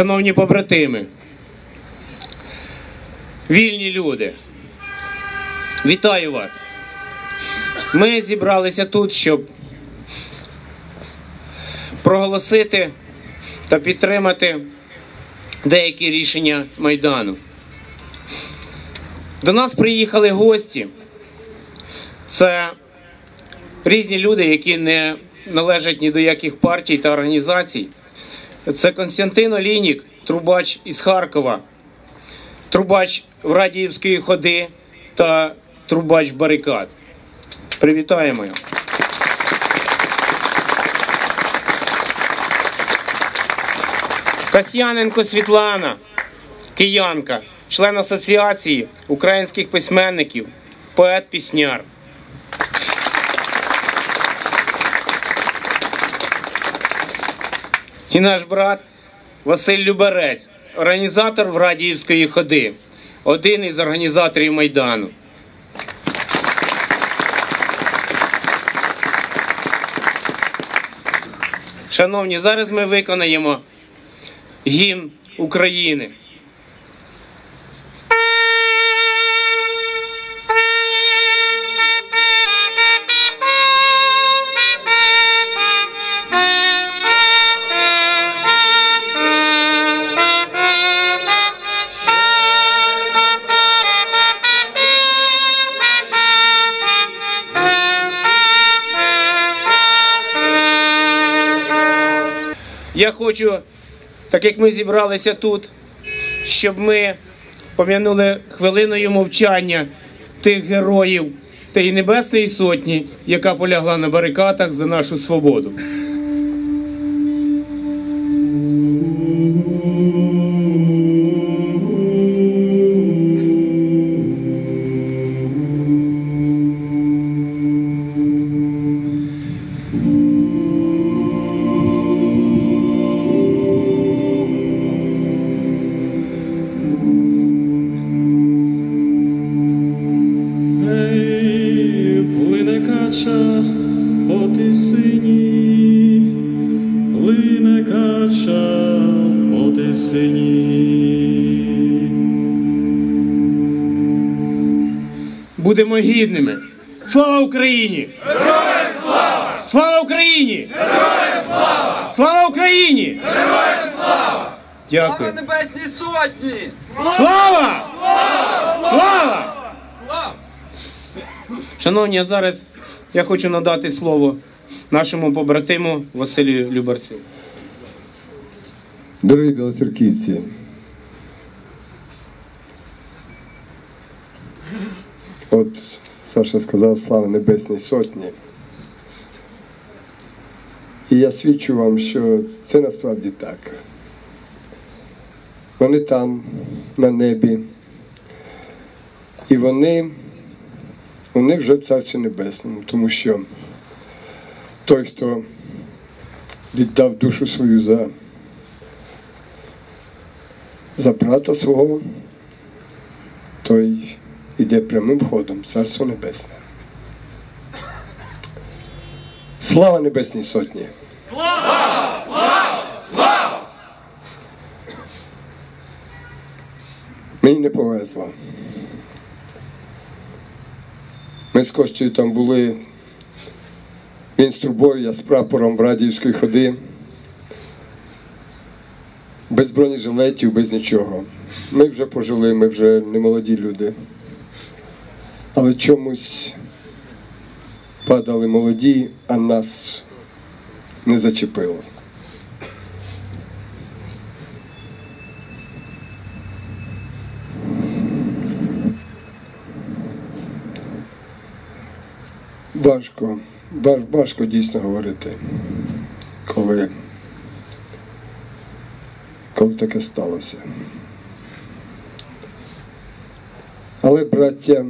Шановні побратими, вільні люди, вітаю вас. Ми зібралися тут, щоб проголосити та підтримати деякі рішення Майдану. До нас приїхали гості. Це різні люди, які не належать ні до яких партій та організацій. Це Константин Олійнік, трубач із Харкова, трубач в Радіївської ходи та трубач барикад. Привітаємо його. Касьяненко Світлана, киянка, член Асоціації українських письменників, поет-пісняр. І наш брат Василь Люберець, організатор в Радіївської ходи, один із організаторів Майдану. Шановні, зараз ми виконаємо гімн України. Я хочу, так як ми зібралися тут, щоб ми пом'янули хвилиною мовчання тих героїв тієї Небесної Сотні, яка полягла на барикадах за нашу свободу. По. Будемо гідними. Слава Україні! Героям слава! Слава Україні! Героям слава! Слава Україні! Героям слава! Дякую. Слава Небесній Сотні! Слава! Слава! Шановні, а зараз я хочу надати слово нашому побратиму Василію Любарцю. Дорогі білоцерківці, от Саша сказав слава Небесній Сотні. І я свідчу вам, що це насправді так. Вони там, на небі, і вони, вони вже в Царстві Небесному, тому що той, хто віддав душу свою за за брата свого, той іде прямим ходом Царство Небесне. Слава Небесній Сотні! Слава! Слава! Слава! Мені не повезло. Ми з Костю там були. Він з трубою, я з прапором Радіївської ходи. Без бронежилетів, без нічого. Ми вже пожили, ми вже не молоді люди. Але чомусь падали молоді, а нас не зачепило. Важко, важко дійсно говорити, коли коли таке сталося. Але, браття,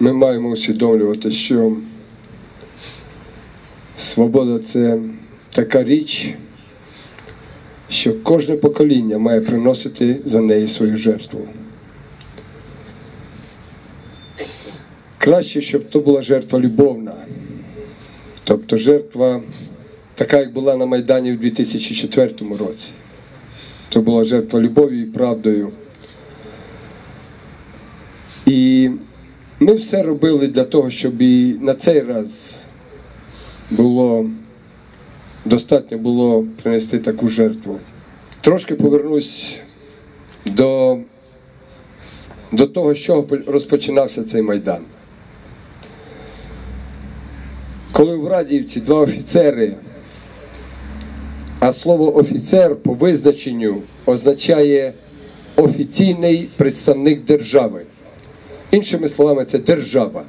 ми маємо усвідомлювати, що свобода це така річ, що кожне покоління має приносити за неї свою жертву. Краще, щоб то була жертва любовна, тобто жертва така, як була на Майдані в 2004 році. то була жертва любов'ю і правдою. І ми все робили для того, щоб і на цей раз було достатньо було принести таку жертву. Трошки повернусь до, до того, з чого розпочинався цей майдан. Коли в Радіївці два офіцери, а слово офіцер по визначенню означає офіційний представник держави. Іншими словами, це держава.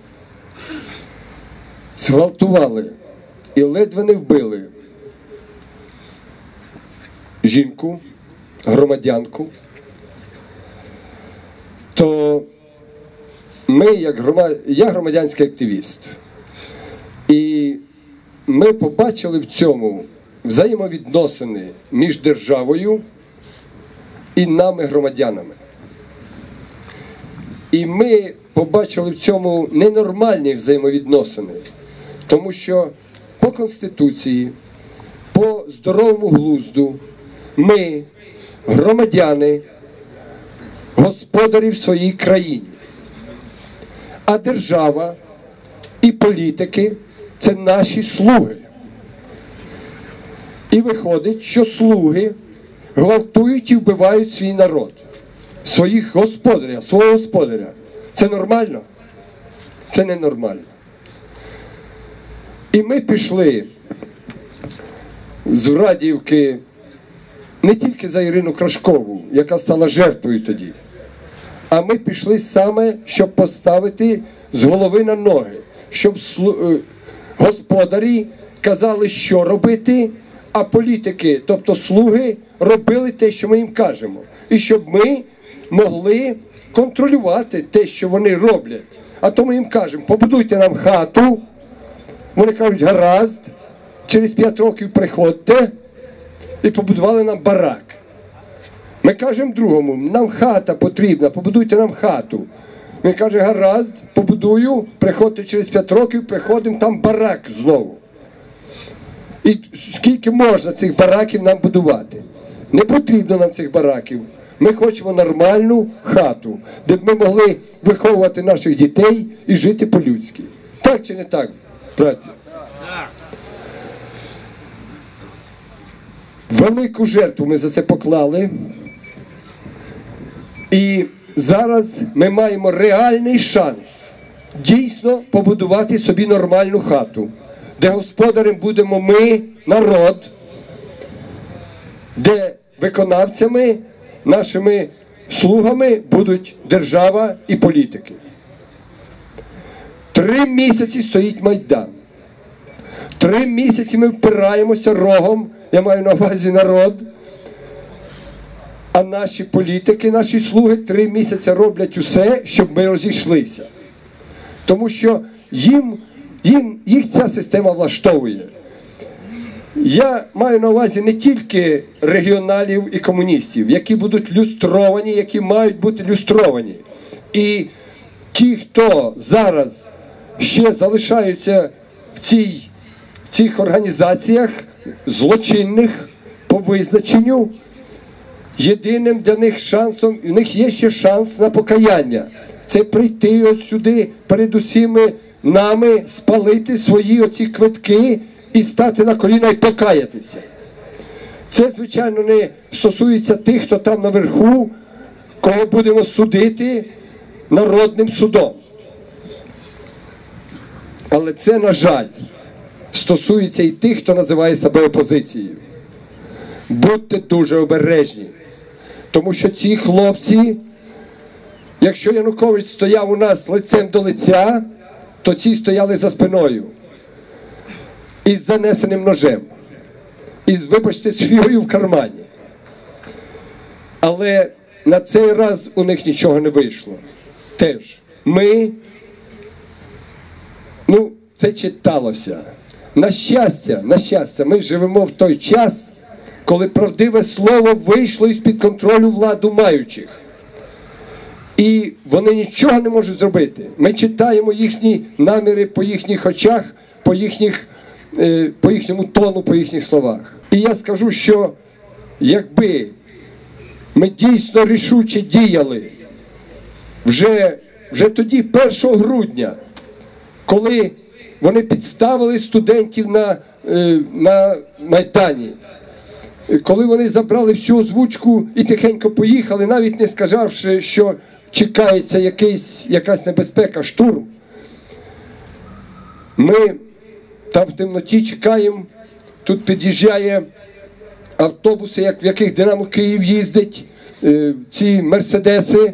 Зґвалтували і ледве не вбили жінку, громадянку, то ми, як громад... я громадянський активіст, і ми побачили в цьому взаємовідносини між державою і нами, громадянами. І ми побачили в цьому ненормальні взаємовідносини, тому що по Конституції, по здоровому глузду, ми, громадяни, господарі в своїй країні. А держава і політики це наші слуги. І виходить, що слуги гвалтують і вбивають свій народ, своїх господаря, свого господаря. Це нормально? Це ненормально. І ми пішли з Радіївки не тільки за Ірину Крашкову, яка стала жертвою тоді, а ми пішли саме, щоб поставити з голови на ноги, щоб е, господарі казали, що робити, а політики, тобто слуги, робили те, що ми їм кажемо. І щоб ми могли контролювати те, що вони роблять. А то ми їм кажемо, побудуйте нам хату. Вони кажуть, гаразд, через 5 років приходьте і побудували нам барак. Ми кажемо другому, нам хата потрібна, побудуйте нам хату. Він каже, гаразд, побудую, приходьте через 5 років, приходимо там барак знову. І скільки можна цих бараків нам будувати? Не потрібно нам цих бараків. Ми хочемо нормальну хату, де б ми могли виховувати наших дітей і жити по-людськи. Так чи не так, браті? Велику жертву ми за це поклали. І зараз ми маємо реальний шанс дійсно побудувати собі нормальну хату, де господарем будемо ми, народ, де виконавцями, нашими слугами будуть держава і політики. Три місяці стоїть Майдан. Три місяці ми впираємося рогом, я маю на увазі народ. А наші політики, наші слуги три місяці роблять усе, щоб ми розійшлися. Тому що їм, їм їх ця система влаштовує. Я маю на увазі не тільки регіоналів і комуністів, які будуть люстровані, які мають бути люстровані. І ті, хто зараз ще залишаються в, цій, в цих організаціях злочинних по визначенню, єдиним для них шансом, у них є ще шанс на покаяння. Це прийти от сюди перед усіми нами, спалити свої оці квитки і стати на коліна і покаятися. Це, звичайно, не стосується тих, хто там наверху, кого будемо судити народним судом. Але це, на жаль, стосується і тих, хто називає себе опозицією. Будьте дуже обережні, тому що ці хлопці, якщо Янукович стояв у нас лицем до лиця, то ці стояли за спиною із занесеним ножем, із, вибачте, свігою в кармані. Але на цей раз у них нічого не вийшло. Теж ми, ну, це читалося. На щастя, на щастя, ми живемо в той час, коли правдиве слово вийшло із-під контролю владу маючих. І вони нічого не можуть зробити. Ми читаємо їхні наміри по їхніх очах, по, їхніх, е, по їхньому тону, по їхніх словах. І я скажу, що якби ми дійсно рішуче діяли вже, вже тоді, 1 грудня, коли вони підставили студентів на, е, на Майдані. Коли вони забрали всю озвучку і тихенько поїхали, навіть не сказавши, що чекається якийсь, якась небезпека, штурм. Ми там в темноті чекаємо, тут під'їжджає автобуси, як в яких Динамо Київ їздить, е, ці мерседеси.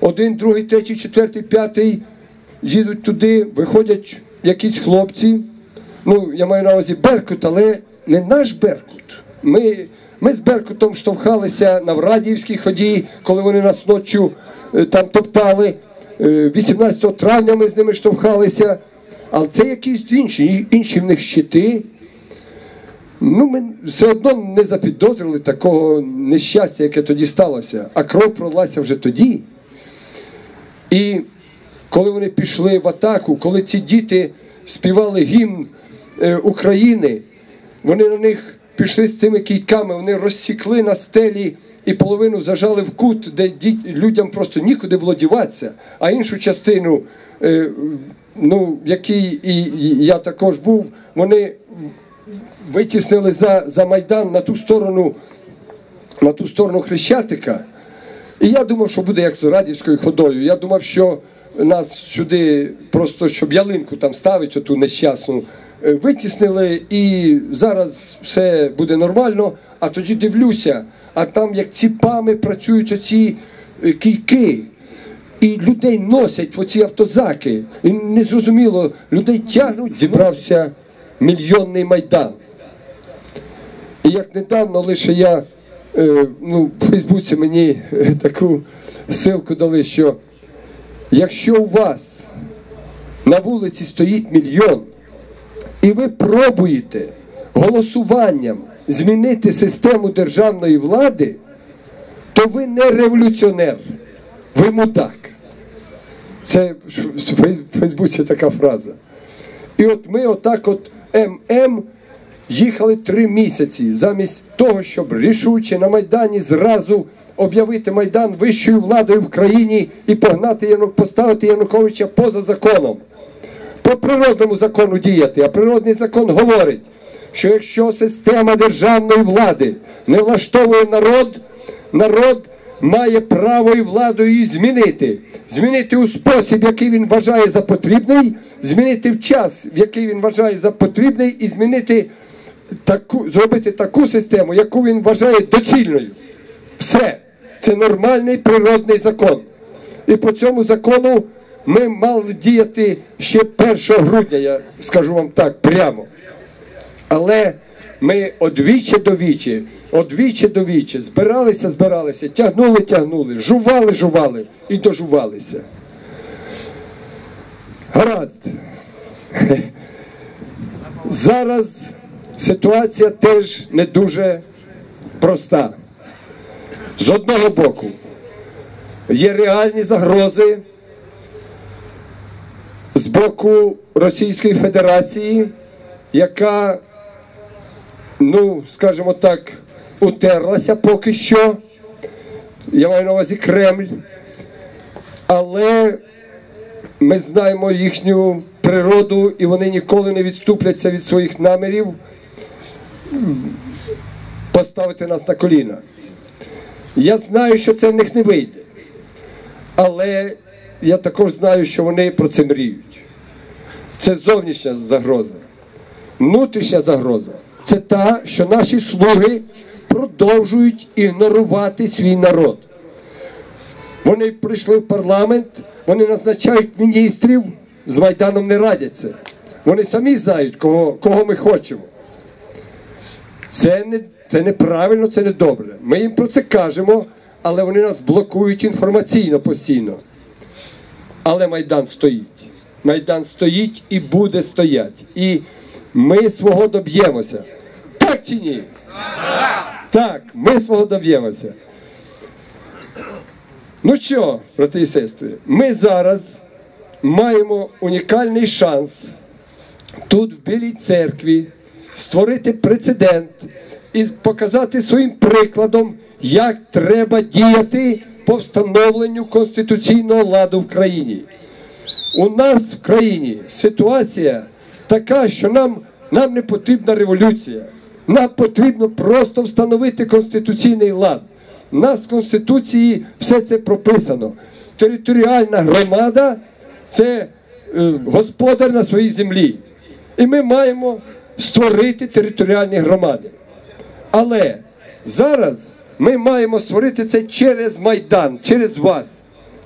Один, другий, третій, четвертий, п'ятий їдуть туди, виходять якісь хлопці. Ну, я маю на увазі Беркут, але не наш Беркут. Ми, ми з Беркутом штовхалися на Врадіївській ході, коли вони нас ночі там топтали. Е, 18 травня ми з ними штовхалися. Але це якісь інші, інші в них щити. Ну, ми все одно не запідозрили такого нещастя, яке тоді сталося. А кров пролилася вже тоді. І коли вони пішли в атаку, коли ці діти співали гімн е, України, вони на них пішли з цими кійками, вони розсікли на стелі і половину зажали в кут, де людям просто нікуди було діватися, а іншу частину, е, ну, в якій і, я також був, вони витіснили за, за Майдан на ту сторону, на ту сторону Хрещатика. І я думав, що буде як з радівською ходою. Я думав, що нас сюди просто щоб ялинку там ставить, оту нещасну, е, витіснили, і зараз все буде нормально. А тоді дивлюся, а там як ціпами працюють оці е, кійки. І людей носять в оці автозаки. І незрозуміло, людей тягнуть, зібрався мільйонний майдан. І як недавно лише я е, ну, в Фейсбуці мені е, таку ссылку дали, що якщо у вас на вулиці стоїть мільйон, і ви пробуєте голосуванням змінити систему державної влади, то ви не революціонер, ви мудак. Це в Фейсбуці така фраза. І от ми отак от ММ їхали три місяці замість того, щоб рішуче на Майдані зразу об'явити Майдан вищою владою в країні і погнати поставити Януковича поза законом. По природному закону діяти, а природний закон говорить, що якщо система державної влади не влаштовує народ, народ має право і владу її змінити. Змінити у спосіб, який він вважає за потрібний, змінити в час, в який він вважає за потрібний, і змінити таку, зробити таку систему, яку він вважає доцільною. Все. Це нормальний природний закон. І по цьому закону ми мали діяти ще 1 грудня, я скажу вам так прямо. Але ми одвічі до вічі, одвічі до вічі, збиралися, збиралися, тягнули, тягнули, жували, жували і дожувалися. Гаразд. Зараз ситуація теж не дуже проста. З одного боку, є реальні загрози з боку Російської Федерації, яка, ну, скажімо так, утерлася поки що. Я маю на увазі Кремль. Але ми знаємо їхню природу, і вони ніколи не відступляться від своїх намірів поставити нас на коліна. Я знаю, що це в них не вийде. Але я також знаю, що вони про це мріють. Це зовнішня загроза. Внутрішня загроза це та, що наші слуги продовжують ігнорувати свій народ. Вони прийшли в парламент, вони назначають міністрів, з Майданом не радяться. Вони самі знають, кого, кого ми хочемо. Це не, це неправильно, це не добре. Ми їм про це кажемо, але вони нас блокують інформаційно постійно. Але Майдан стоїть. Майдан стоїть і буде стояти. І ми свого доб'ємося. Так чи ні? Так, ми свого доб'ємося. Ну що, брати і сестри, ми зараз маємо унікальний шанс тут, в Білій церкві, створити прецедент і показати своїм прикладом, як треба діяти по встановленню конституційного ладу в країні. У нас в країні ситуація така, що нам, нам не потрібна революція. Нам потрібно просто встановити конституційний лад. У нас в Конституції все це прописано. Територіальна громада це е, господар на своїй землі. І ми маємо створити територіальні громади. Але зараз ми маємо створити це через Майдан, через вас.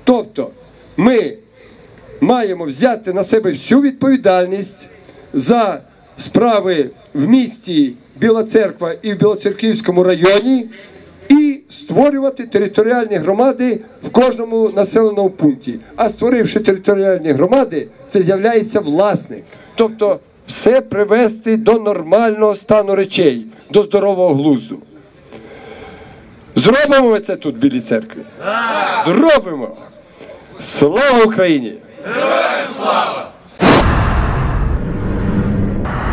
Тобто ми маємо взяти на себе всю відповідальність за справи в місті Біла Церква і в Білоцерківському районі і створювати територіальні громади в кожному населеному пункті. А створивши територіальні громади, це з'являється власник. Тобто все привести до нормального стану речей, до здорового глузду. Зробимо ми це тут в Білій церкві? Зробимо! Слава Україні! Героям